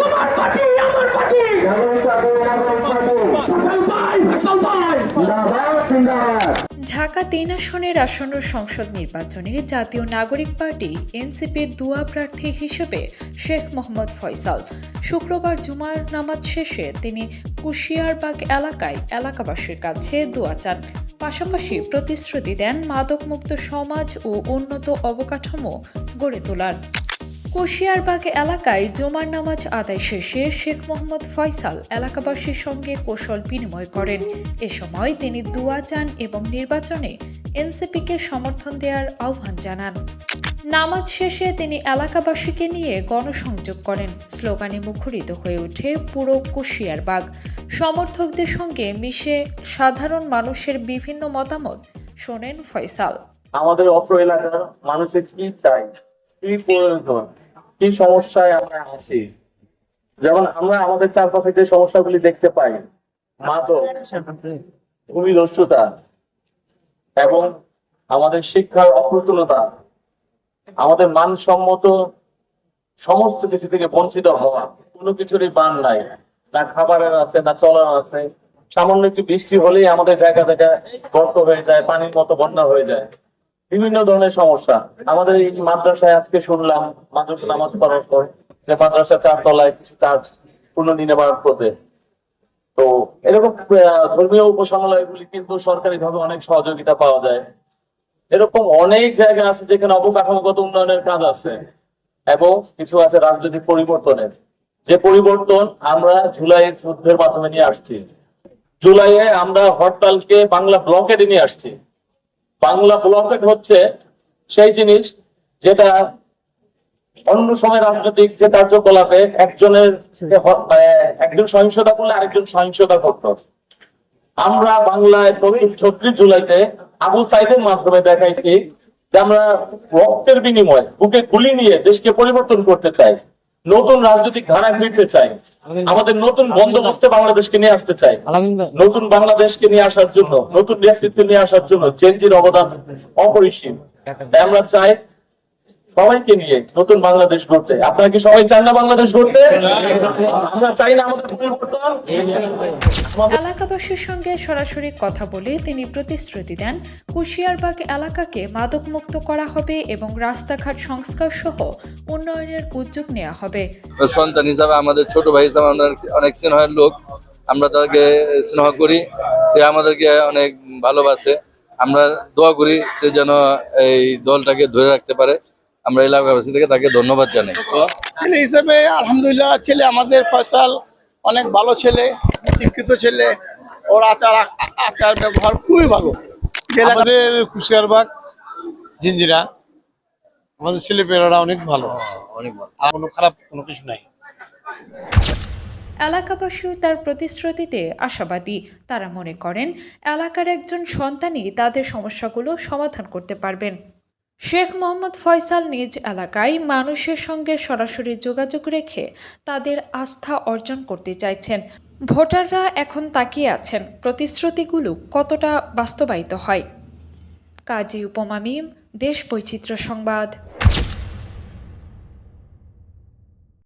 তোমার পার্টি আমার পার্টি ঢাকা তিন আসনের আসন্ন সংসদ নির্বাচনে জাতীয় নাগরিক পার্টি এনসিপির দুয়া প্রার্থী হিসেবে শেখ মোহাম্মদ ফয়সাল। শুক্রবার জুমার নামাজ শেষে তিনি কুশিয়ারবাগ এলাকায় এলাকাবাসীর কাছে দোয়া চান। পাশাপাশি প্রতিশ্রুতি দেন মাদকমুক্ত সমাজ ও উন্নত অবকাঠামো গড়ে তোলার। কুশিয়ারবাগ এলাকায় জুমার নামাজ আদায় শেষে শেখ মোহাম্মদ ফয়সাল এলাকাবাসীর সঙ্গে কৌশল বিনিময় করেন। এ সময় তিনি দুয়া চান এবং নির্বাচনে এনসিপিকে সমর্থন দেওয়ার আহ্বান জানান। নামাজ শেষে তিনি এলাকাবাসীকে নিয়ে গণসংযোগ করেন। স্লোগানে মুখরিত হয়ে ওঠে পুরো কুশিয়ারবাগ। সমর্থকদের সঙ্গে মিশে সাধারণ মানুষের বিভিন্ন মতামত শোনেন ফয়সাল। আমাদের অত্র এলাকার মানুষের কি চাই? কি প্রয়োজন? কি সমস্যায় আমরা আছি? যেমন আমরা আমাদের চারপাশে যে সমস্যাগুলি দেখতে পাই মাদক এবং আমাদের শিক্ষার অপ্রতুলতা, আমাদের মানসম্মত সমস্ত কিছু থেকে বঞ্চিত হওয়া, কোনো কিছুরই বান নাই, না খাবারের আছে, না চলার আছে। সামান্য একটু বৃষ্টি হলেই আমাদের জায়গা জায়গা গর্ত হয়ে যায়, পানির মতো বন্যা হয়ে যায়। বিভিন্ন ধরনের সমস্যা। আমাদের এই মাদ্রাসায় আজকে শুনলাম, মাদ্রাসা নামাজ পড়ার পর যে মাদ্রাসা চারতলায় কিছু কাজ পুনর্নির্মাণ করবে। তো এরকম ধর্মীয় উপাসনালয়গুলি কিন্তু সরকারি ভাবে অনেক সহযোগিতা পাওয়া যায়। এরকম অনেক জায়গা আছে যেখানে অবকাঠামোগত উন্নয়নের কাজ আছে এবং কিছু আছে রাজনৈতিক পরিবর্তনের। যে পরিবর্তন আমরা জুলাই যুদ্ধের মাধ্যমে নিয়ে আসছি। জুলাইয়ে আমরা হরতালকে বাংলা ব্লকেটে নিয়ে আসছি। বাংলা ব্লকেট হচ্ছে সেই জিনিস যেটা অন্য সময় রাজনৈতিক যে কার্যকলাপে একজনের মানে একজন সহিংসতা করলে আরেকজন সহিংসতা করত। আমরা বাংলায় ছত্রিশ জুলাইতে আবু সাইদের মাধ্যমে দেখাইছি যে আমরা রক্তের বিনিময়ে বুকে গুলি নিয়ে দেশকে পরিবর্তন করতে চাই। নতুন রাজনৈতিক ধারায় ফিরতে চাই। আমাদের নতুন বন্দোবস্তে বাংলাদেশকে নিয়ে আসতে চাই। নতুন বাংলাদেশকে নিয়ে আসার জন্য নতুন নেতৃত্ব নিয়ে আসার জন্য চেঞ্জের অবদান অপরিসীম। তাই আমরা চাই সবাইকে নিয়ে নতুন বাংলাদেশ গড়তে। আপনারা কি সবাই চান না বাংলাদেশ গড়তে? আমরা চাই না আমাদের পরিবর্তন। এলাকাবাসীর সঙ্গে সরাসরি কথা বলে তিনি প্রতিশ্রুতি দেন কুশিয়ারবাগ এলাকাকে মাদকমুক্ত করা হবে এবং রাস্তাঘাট সংস্কার সহ উন্নয়নের উদ্যোগ নেওয়া হবে। সন্তান হিসাবে আমাদের ছোট ভাই হিসাবে আমাদের অনেক স্নেহের লোক। আমরা তাকে স্নেহ করি সে আমাদেরকে অনেক ভালোবাসে। আমরা দোয়া করি সে যেন এই দলটাকে ধরে রাখতে পারে। আমরা এলাকাবাসী থেকে তাকে ধন্যবাদ জানাই। ছেলে হিসেবে আলহামদুলিল্লাহ ছেলে আমাদের ফয়সাল অনেক ভালো ছেলে শিক্ষিত ছেলে। ওর আচার আচার ব্যবহার খুবই ভালো। আমাদের কুশিয়ারবাগ জিঞ্জিরা আমাদের ছেলেপেলেরা অনেক ভালো। অনেক ভালো। আর কোনো খারাপ কোনো কিছু নাই। এলাকাবাসীও তার প্রতিশ্রুতিতে আশাবাদী। তারা মনে করেন এলাকার একজন সন্তানই তাদের সমস্যাগুলো সমাধান করতে পারবেন। শেখ মোহাম্মদ ফয়সাল নিজ এলাকায় মানুষের সঙ্গে সরাসরি যোগাযোগ রেখে তাদের আস্থা অর্জন করতে চাইছেন। ভোটাররা এখন তাকিয়ে আছেন প্রতিশ্রুতিগুলো কতটা বাস্তবায়িত হয়। কাজী উপমামিম দেশ বৈচিত্র্য সংবাদ।